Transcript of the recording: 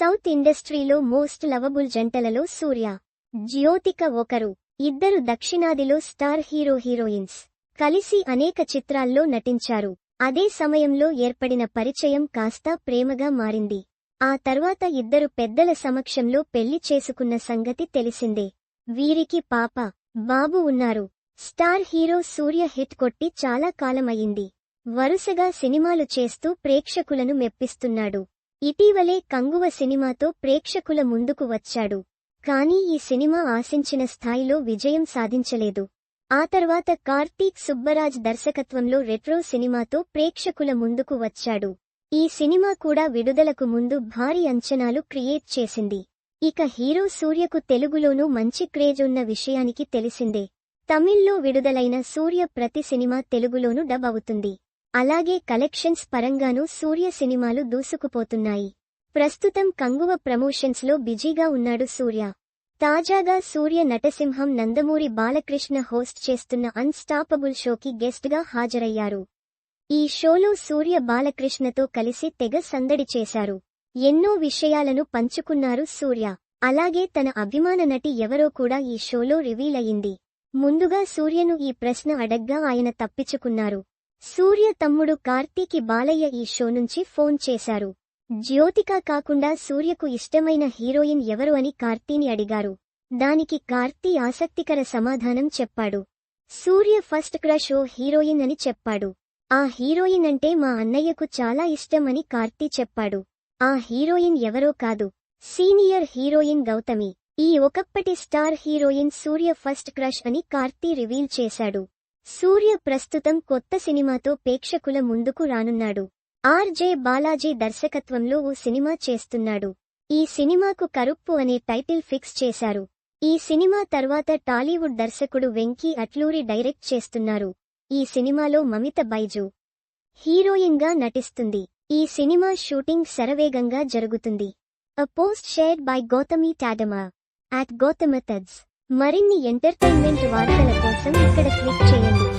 South ఇండస్ట్రీలో most lovable జంటలలో సూర్య జ్యోతిక ఒకరు ఇద్దరు దక్షిణాదిలో స్టార్ హీరో హీరోయిన్స్ కలిసి అనేక చిత్రాల్లో నటించారు. అదే సమయంలో ఏర్పడిన పరిచయం కాస్త ప్రేమగా మారింది. ఆ తర్వాత ఇద్దరు పెద్దల సమక్షంలో పెళ్ళి చేసుకున్న సంగతి తెలిసిందే. వీరికి పాప బాబు ఉన్నారు. స్టార్ హీరో సూర్య హిట్ కొట్టి చాలా కాలమయ్యింది. వరుసగా సినిమాలు చేస్తూ ప్రేక్షకులను మెప్పిస్తున్నాడు. ఇటీవలే కంగువ సినిమాతో ప్రేక్షకుల ముందుకు వచ్చాడు. కానీ ఈ సినిమా ఆశించిన స్థాయిలో విజయం సాధించలేదు. ఆ తర్వాత కార్తీక్ సుబ్బరాజ్ దర్శకత్వంలో రెట్రో సినిమాతో ప్రేక్షకుల ముందుకు వచ్చాడు. ఈ సినిమా కూడా విడుదలకు ముందు భారీ అంచనాలు క్రియేట్ చేసింది. ఇక హీరో సూర్యకు తెలుగులోనూ మంచి క్రేజ్ ఉన్న విషయానికి తెలిసిందే. తమిళ్ళో విడుదలైన సూర్య ప్రతి సినిమా తెలుగులోనూ డబ్ అవుతుంది. అలాగే కలెక్షన్స్ పరంగానూ సూర్య సినిమాలు దూసుకుపోతున్నాయి. ప్రస్తుతం కంగువ ప్రమోషన్స్లో బిజీగా ఉన్నాడు సూర్య. తాజాగా సూర్య నటసింహం నందమూరి బాలకృష్ణ హోస్ట్ చేస్తున్న అన్స్టాపబుల్ షోకి గెస్ట్గా హాజరయ్యారు. ఈ షోలో సూర్య బాలకృష్ణతో కలిసి తెగ సందడి చేశారు. ఎన్నో విషయాలను పంచుకున్నారు సూర్య. అలాగే తన అభిమాన నటి ఎవరో కూడా ఈ షోలో రివీల్ అయింది. ముందుగా సూర్యను ఈ ప్రశ్న అడగ్గా ఆయన తప్పించుకున్నారు. సూర్య తమ్ముడు కార్తీకి బాలయ్య ఈ షో నుంచి ఫోన్ చేశారు. జ్యోతిక కాకుండా సూర్యకు ఇష్టమైన హీరోయిన్ ఎవరు అని కార్తీని అడిగారు. దానికి కార్తీ ఆసక్తికర సమాధానం చెప్పాడు. సూర్య ఫస్ట్ క్రష్ ఓ హీరోయిన్ అని చెప్పాడు. ఆ హీరోయిన్ అంటే మా అన్నయ్యకు చాలా ఇష్టం అని కార్తీ చెప్పాడు. ఆ హీరోయిన్ ఎవరో కాదు. Senior heroine Gautami. ఈ ఒకప్పటి star heroine Suriya first crush అని కార్తీ రివీల్ చేశాడు. సూర్య ప్రస్తుతం కొత్త సినిమాతో ప్రేక్షకుల ముందుకు రానున్నాడు. ఆర్జే బాలాజీ దర్శకత్వంలో ఓ సినిమా చేస్తున్నాడు. ఈ సినిమాకు కరుప్పు అనే టైటిల్ ఫిక్స్ చేశారు. ఈ సినిమా తర్వాత టాలీవుడ్ దర్శకుడు వెంకీ అట్లూరి డైరెక్ట్ చేస్తున్నారు. ఈ సినిమాలో మమిత బైజు హీరోయిన్గా నటిస్తుంది. ఈ సినిమా షూటింగ్ శరవేగంగా జరుగుతుంది. అ పోస్ట్ షేర్డ్ బై గౌతమి టాడమా అట్ గౌతమ తడ్స్ మరిన్ని ఎంటర్టైన్మెంట్ వార్తల కోసం ఇక్కడ క్లిక్ చేయండి.